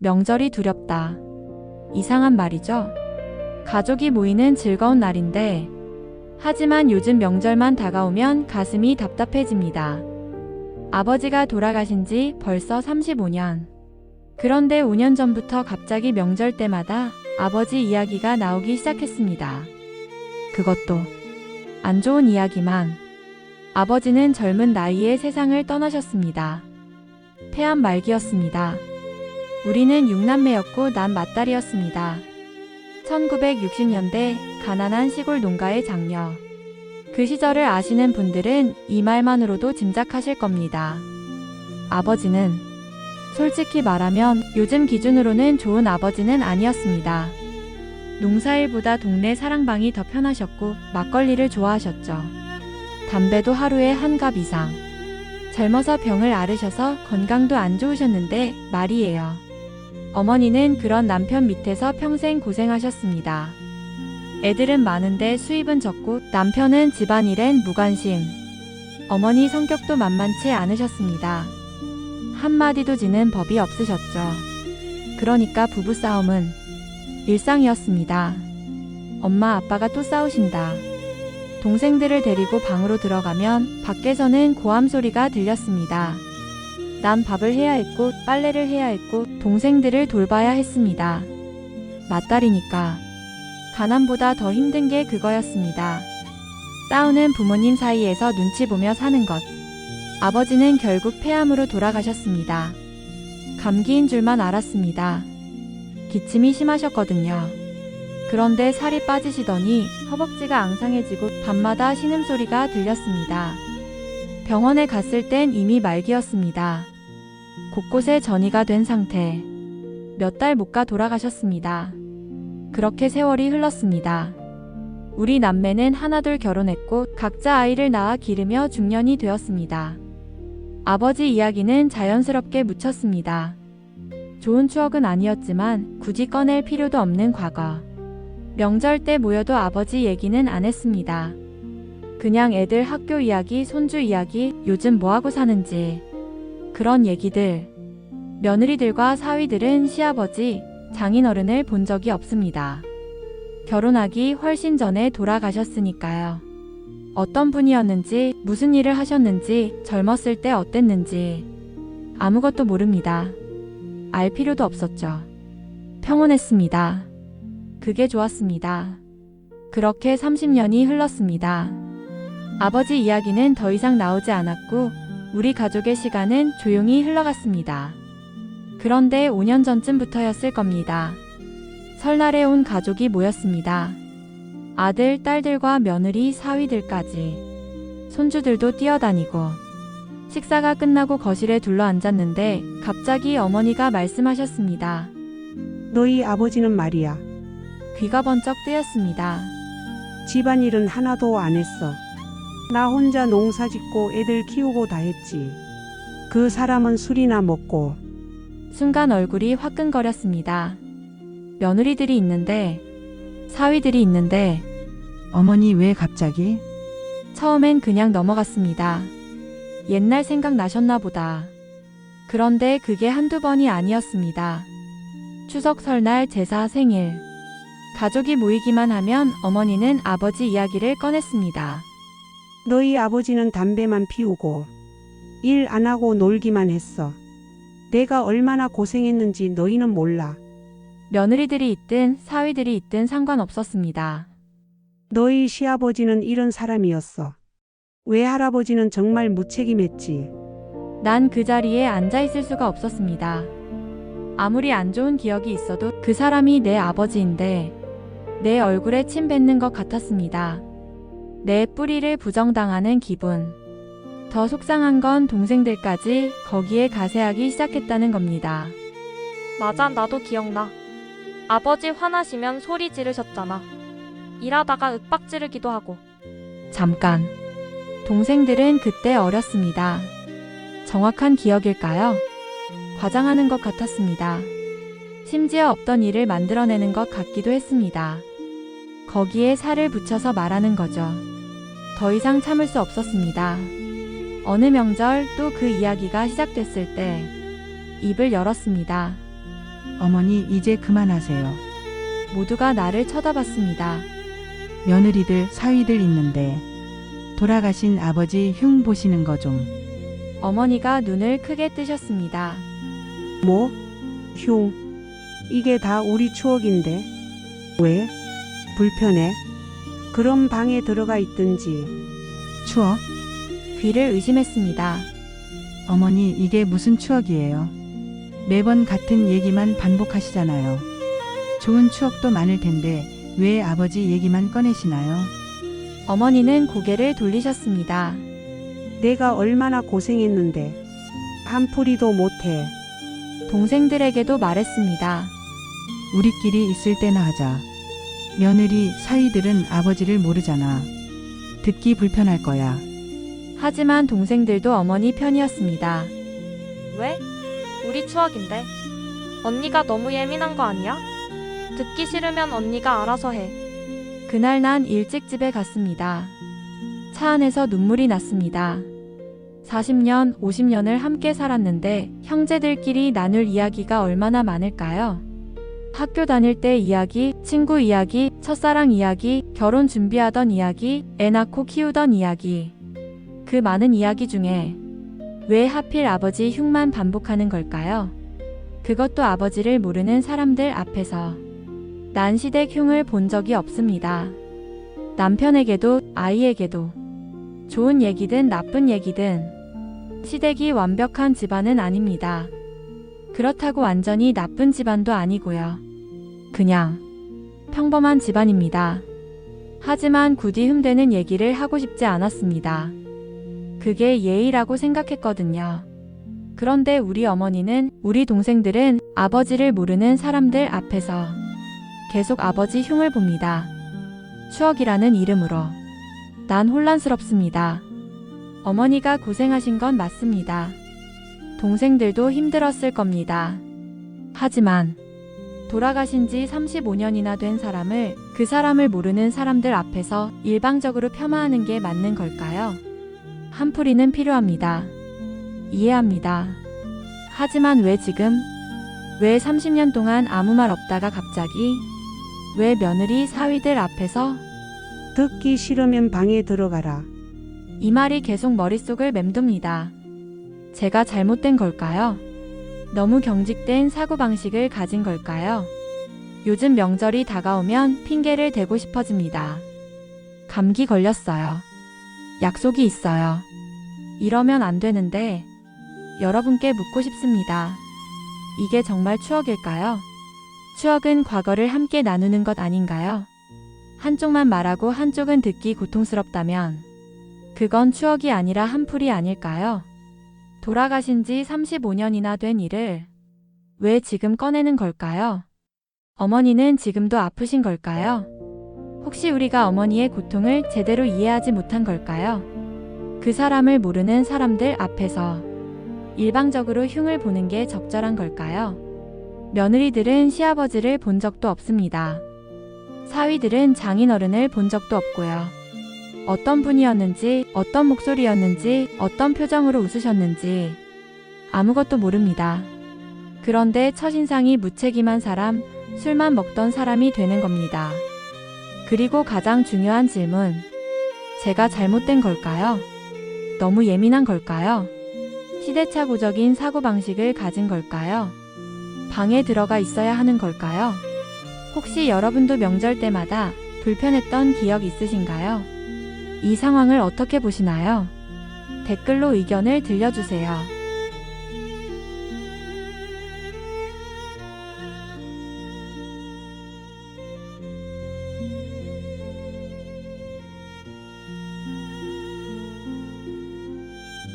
명절이 두렵다. 이상한 말이죠. 가족이 모이는 즐거운 날인데, 하지만 요즘 명절만 다가오면 가슴이 답답해집니다. 아버지가 돌아가신 지 벌써 35년. 그런데 5년 전부터 갑자기 명절 때마다 아버지 이야기가 나오기 시작했습니다. 그것도 안 좋은 이야기만. 아버지는 젊은 나이에 세상을 떠나셨습니다. 폐암 말기였습니다. 우리는 6남매였고 난 맏딸이었습니다. 1960년대 가난한 시골 농가의 장녀. 그 시절을 아시는 분들은 이 말만으로도 짐작하실 겁니다. 아버지는 솔직히 말하면 요즘 기준으로는 좋은 아버지는 아니었습니다. 농사일보다 동네 사랑방이 더 편하셨고 막걸리를 좋아하셨죠. 담배도 하루에 한 갑 이상. 젊어서 병을 앓으셔서 건강도 안 좋으셨는데 말이에요. 어머니는 그런 남편 밑에서 평생 고생하셨습니다. 애들은 많은데 수입은 적고 남편은 집안일엔 무관심. 어머니 성격도 만만치 않으셨습니다. 한마디도 지는 법이 없으셨죠. 그러니까 부부싸움은 일상이었습니다. 엄마 아빠가 또 싸우신다. 동생들을 데리고 방으로 들어가면 밖에서는 고함 소리가 들렸습니다. 난 밥을 해야 했고 빨래를 해야 했고 동생들을 돌봐야 했습니다. 맏딸이니까 가난보다 더 힘든 게 그거였습니다. 싸우는 부모님 사이에서 눈치 보며 사는 것. 아버지는 결국 폐암으로 돌아가셨습니다. 감기인 줄만 알았습니다. 기침이 심하셨거든요. 그런데 살이 빠지시더니 허벅지가 앙상해지고 밤마다 신음소리가 들렸습니다. 병원에 갔을 땐 이미 말기였습니다. 곳곳에 전이가 된 상태. 몇 달 못 가 돌아가셨습니다. 그렇게 세월이 흘렀습니다. 우리 남매는 하나둘 결혼했고 각자 아이를 낳아 기르며 중년이 되었습니다. 아버지 이야기는 자연스럽게 묻혔습니다. 좋은 추억은 아니었지만 굳이 꺼낼 필요도 없는 과거. 명절 때 모여도 아버지 얘기는 안 했습니다. 그냥 애들 학교 이야기, 손주 이야기, 요즘 뭐하고 사는지. 그런 얘기들. 며느리들과 사위들은 시아버지, 장인어른을 본 적이 없습니다. 결혼하기 훨씬 전에 돌아가셨으니까요. 어떤 분이었는지, 무슨 일을 하셨는지, 젊었을 때 어땠는지. 아무것도 모릅니다. 알 필요도 없었죠. 평온했습니다. 그게 좋았습니다. 그렇게 30년이 흘렀습니다. 아버지 이야기는 더 이상 나오지 않았고, 우리 가족의 시간은 조용히 흘러갔습니다. 그런데 5년 전쯤부터였을 겁니다. 설날에 온 가족이 모였습니다. 아들, 딸들과 며느리, 사위들까지. 손주들도 뛰어다니고. 식사가 끝나고 거실에 둘러 앉았는데 갑자기 어머니가 말씀하셨습니다. 너희 아버지는 말이야. 귀가 번쩍 뜨였습니다. 집안일은 하나도 안 했어. 나 혼자 농사 짓고 애들 키우고 다 했지. 그 사람은 술이나 먹고 순간 얼굴이 화끈거렸습니다. 며느리들이 있는데, 사위들이 있는데, 어머니 왜 갑자기? 처음엔 그냥 넘어갔습니다. 옛날 생각 나셨나 보다. 그런데 그게 한두 번이 아니었습니다. 추석 설날 제사 생일. 가족이 모이기만 하면 어머니는 아버지 이야기를 꺼냈습니다. 너희 아버지는 담배만 피우고 일 안 하고 놀기만 했어. 내가 얼마나 고생했는지 너희는 몰라. 며느리들이 있든 사위들이 있든 상관없었습니다. 너희 시아버지는 이런 사람이었어. 외할아버지는 정말 무책임했지. 난 그 자리에 앉아 있을 수가 없었습니다. 아무리 안 좋은 기억이 있어도 그 사람이 내 아버지인데 내 얼굴에 침 뱉는 것 같았습니다. 내 뿌리를 부정당하는 기분. 더 속상한 건 동생들까지 거기에 가세하기 시작했다는 겁니다. 맞아, 나도 기억나. 아버지 화나시면 소리 지르셨잖아. 일하다가 윽박 지르기도 하고. 잠깐. 동생들은 그때 어렸습니다. 정확한 기억일까요? 과장하는 것 같았습니다. 심지어 없던 일을 만들어내는 것 같기도 했습니다. 거기에 살을 붙여서 말하는 거죠. 더 이상 참을 수 없었습니다. 어느 명절 또 그 이야기가 시작됐을 때 입을 열었습니다. 어머니 이제 그만하세요. 모두가 나를 쳐다봤습니다. 며느리들, 사위들 있는데 돌아가신 아버지 흉 보시는 거 좀. 어머니가 눈을 크게 뜨셨습니다. 뭐? 흉. 이게 다 우리 추억인데. 왜? 불편해? 그럼 방에 들어가 있든지. 추억? 귀를 의심했습니다. 어머니 이게 무슨 추억이에요? 매번 같은 얘기만 반복하시잖아요. 좋은 추억도 많을 텐데 왜 아버지 얘기만 꺼내시나요? 어머니는 고개를 돌리셨습니다. 내가 얼마나 고생했는데. 한풀이도 못해. 동생들에게도 말했습니다. 우리끼리 있을 때나 하자. 며느리, 사위들은 아버지를 모르잖아. 듣기 불편할 거야. 하지만 동생들도 어머니 편이었습니다. 왜? 우리 추억인데. 언니가 너무 예민한 거 아니야? 듣기 싫으면 언니가 알아서 해. 그날 난 일찍 집에 갔습니다. 차 안에서 눈물이 났습니다. 40년, 50년을 함께 살았는데 형제들끼리 나눌 이야기가 얼마나 많을까요? 학교 다닐 때 이야기, 친구 이야기, 첫사랑 이야기, 결혼 준비하던 이야기, 애 낳고 키우던 이야기. 그 많은 이야기 중에 왜 하필 아버지 흉만 반복하는 걸까요? 그것도 아버지를 모르는 사람들 앞에서. 난 시댁 흉을 본 적이 없습니다. 남편에게도 아이에게도 좋은 얘기든 나쁜 얘기든 시댁이 완벽한 집안은 아닙니다. 그렇다고 완전히 나쁜 집안도 아니고요. 그냥 평범한 집안입니다. 하지만 굳이 흠되는 얘기를 하고 싶지 않았습니다. 그게 예의라고 생각했거든요. 그런데 우리 어머니는 우리 동생들은 아버지를 모르는 사람들 앞에서 계속 아버지 흉을 봅니다. 추억이라는 이름으로. 난 혼란스럽습니다. 어머니가 고생하신 건 맞습니다. 동생들도 힘들었을 겁니다. 하지만 돌아가신 지 35년이나 된 사람을 그 사람을 모르는 사람들 앞에서 일방적으로 폄하하는 게 맞는 걸까요? 한풀이는 필요합니다. 이해합니다. 하지만 왜 지금? 왜 30년 동안 아무 말 없다가 갑자기? 왜 며느리 사위들 앞에서? 듣기 싫으면 방에 들어가라. 이 말이 계속 머릿속을 맴돕니다. 제가 잘못된 걸까요? 너무 경직된 사고방식을 가진 걸까요? 요즘 명절이 다가오면 핑계를 대고 싶어집니다. 감기 걸렸어요. 약속이 있어요. 이러면 안 되는데 여러분께 묻고 싶습니다. 이게 정말 추억일까요? 추억은 과거를 함께 나누는 것 아닌가요? 한쪽만 말하고 한쪽은 듣기 고통스럽다면 그건 추억이 아니라 한풀이 아닐까요? 돌아가신 지 35년이나 된 일을 왜 지금 꺼내는 걸까요? 어머니는 지금도 아프신 걸까요? 혹시 우리가 어머니의 고통을 제대로 이해하지 못한 걸까요? 그 사람을 모르는 사람들 앞에서 일방적으로 흉을 보는 게 적절한 걸까요? 며느리들은 시아버지를 본 적도 없습니다. 사위들은 장인어른을 본 적도 없고요. 어떤 분이었는지, 어떤 목소리였는지, 어떤 표정으로 웃으셨는지 아무것도 모릅니다. 그런데 첫인상이 무책임한 사람, 술만 먹던 사람이 되는 겁니다. 그리고 가장 중요한 질문. 제가 잘못된 걸까요? 너무 예민한 걸까요? 시대착오적인 사고방식을 가진 걸까요? 방에 들어가 있어야 하는 걸까요? 혹시 여러분도 명절 때마다 불편했던 기억 있으신가요? 이 상황을 어떻게 보시나요? 댓글로 의견을 들려주세요.